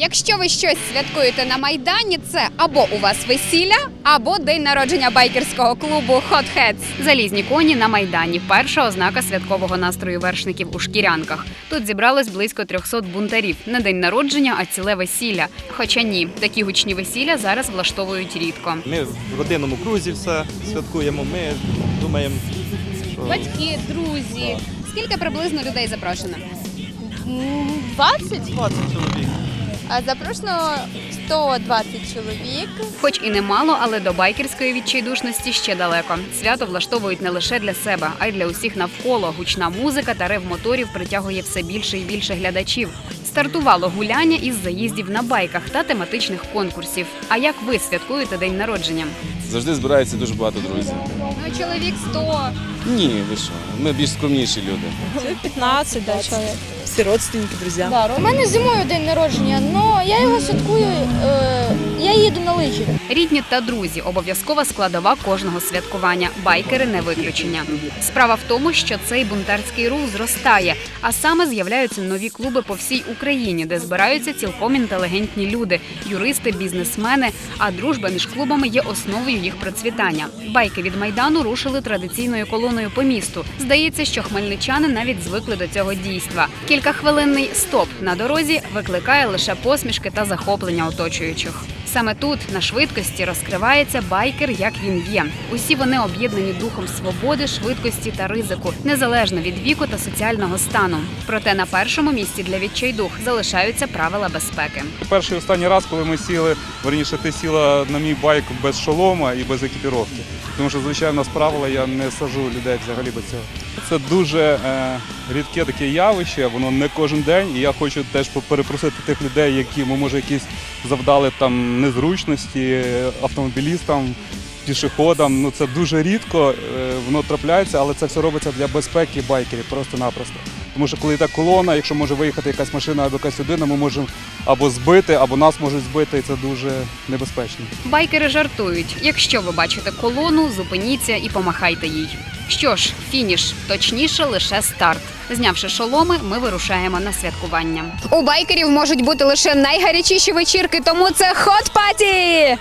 Якщо ви щось святкуєте на майдані, це або у вас весілля, або день народження байкерського клубу Hot Heads. Залізні коні на майдані. Перша ознака святкового настрою вершників у шкірянках. Тут зібралось близько 300 бунтарів. Не день народження, а ціле весілля. Хоча ні, такі гучні весілля зараз влаштовують рідко. Ми в родинному крузі все святкуємо. Ми думаємо, що Батьки, друзі. Скільки приблизно людей запрошено? М, 20, 20 чоловік. А запрошено 120 чоловік. Хоч і немало, але до байкерської відчайдушності ще далеко. Свято влаштовують не лише для себе, а й для усіх навколо. Гучна музика та рев моторів притягує все більше і більше глядачів. Стартувало гуляння із заїздів на байках та тематичних конкурсів. А як ви святкуєте день народження? Завжди збирається дуже багато друзів. Ну, чоловік 100. Ні, ви що? Ми більш скромніші люди. Человек 15, да, человек. Все родственники, друзья. Да, у мене зимою день народження, але я його святкую, е, я їду на лижі. Рідні та друзі обов'язкова складова кожного святкування. Байкери не виключення. Справа в тому, що цей бунтарський рух зростає, а саме з'являються нові клуби по всій Україні, де збираються цілком інтелігентні люди, юристи, бізнесмени. А дружба між клубами є основою їх процвітання. Байки від майдану рушили традиційною колоною по місту. Здається, що хмельничани навіть звикли до цього дійства. Кількахвилинний стоп на дорозі викликає лише посмішки та захоплення оточуючих. Саме тут на швидкості розкривається байкер, як він є. Усі вони об'єднані духом свободи, швидкості та ризику, незалежно від віку та соціального стану. Проте на першому місці для відчайдух залишаються правила безпеки. Перший і останній раз, коли ми сіли, верніше, ти сіла на мій байк без шолома і без екіпіровки. Тому що, звичайно, нас правила я не сажу людей взагалі без цього. Це дуже е, рідке таке явище, воно не кожен день. І я хочу теж перепросити тих людей, які може, якісь завдали там незручності автомобілістам, пішоходам. Ну це дуже рідко, е, воно трапляється, але це все робиться для безпеки байкерів просто-напросто. Тому що коли йде колона, якщо може виїхати якась машина або якась людина, ми можемо або збити, або нас можуть збити, і це дуже небезпечно. Байкери жартують: якщо ви бачите колону, зупиніться і помахайте їй. Що ж, фініш, точніше, лише старт. Знявши шоломи, ми вирушаємо на святкування. У байкерів можуть бути лише найгарячіші вечірки, тому це хот паті!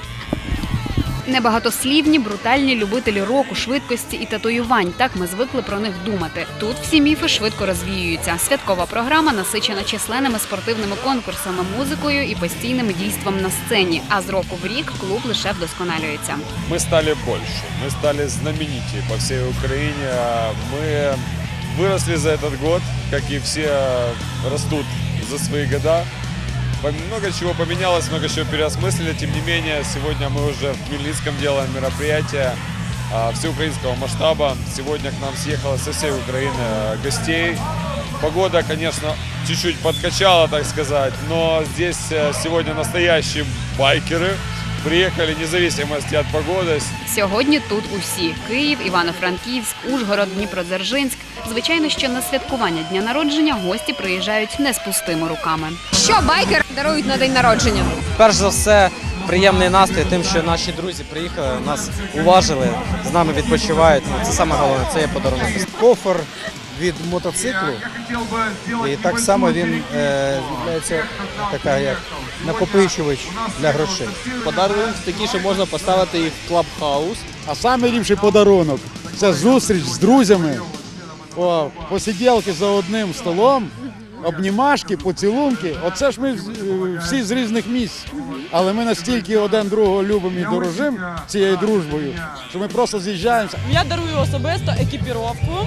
Небагатослівні, брутальні любителі року, швидкості і татуювань. Так ми звикли про них думати. Тут всі міфи швидко розвіюються. Святкова програма насичена численними спортивними конкурсами, музикою і постійним дійством на сцені. А з року в рік клуб лише вдосконалюється. мы стали больше, мы стали знаменитее по всей Украине. Мы выросли за этот год, как и все растут за свои года. По- Много чего поменялось, много чего переосмыслили. Тем не менее, сегодня мы уже в Хмельницком делаем мероприятие а, всеукраинского масштаба. Сегодня к нам съехало со всей Украины а, гостей. Погода, конечно, чуть-чуть подкачала, так сказать, но здесь э, сегодня настоящие байкеры. Приехали вне зависимости от погоды, Сьогодні тут усі: Київ, Івано-Франківськ, Ужгород, Дніпродзержинськ. Звичайно, що на святкування дня народження гості приїжджають не з пустими руками. Що байкери дарують на день народження? Перш за все, приємний настрій тим, що наші друзі приїхали, нас уважили, з нами відпочивають. Ну, Це саме головне, це є подарунок. кофр від мотоциклу, і так само він е, є така як накопичувач для грошей. Подарунок такий, що можна поставити їх в клабхаус. А найліпший подарунок це зустріч з друзями, о, посиділки за одним столом, обнімашки, поцілунки. Оце ж ми е, всі з різних місць. Але ми настільки один другого любимо і дорожимо цією дружбою, що ми просто з'їжджаємося. Я дарую особисто екіпіровку.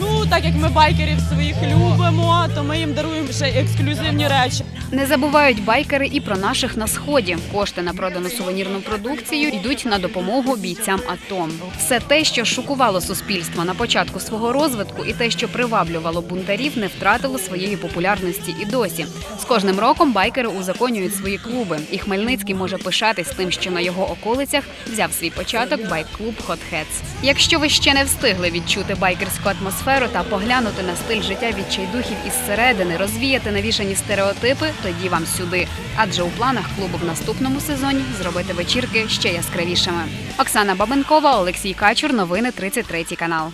Ну, так як ми байкерів своїх любимо, то ми їм даруємо ще ексклюзивні речі. Не забувають байкери і про наших на сході. Кошти на продану сувенірну продукцію йдуть на допомогу бійцям АТО. Все те, що шокувало суспільство на початку свого розвитку, і те, що приваблювало бунтарів, не втратило своєї популярності і досі. З кожним роком байкери узаконюють свої клуби, і Хмельницький може пишатись тим, що на його околицях взяв свій початок байк-клуб Hot Heads. Якщо ви ще не встигли відчути байкерську атмосферу та поглянути на стиль життя відчайдухів із середини, розвіяти навішані стереотипи, тоді вам сюди. Адже у планах клубу в наступному сезоні зробити вечірки ще яскравішими. Оксана Бабенкова, Олексій Качур, новини 33 канал.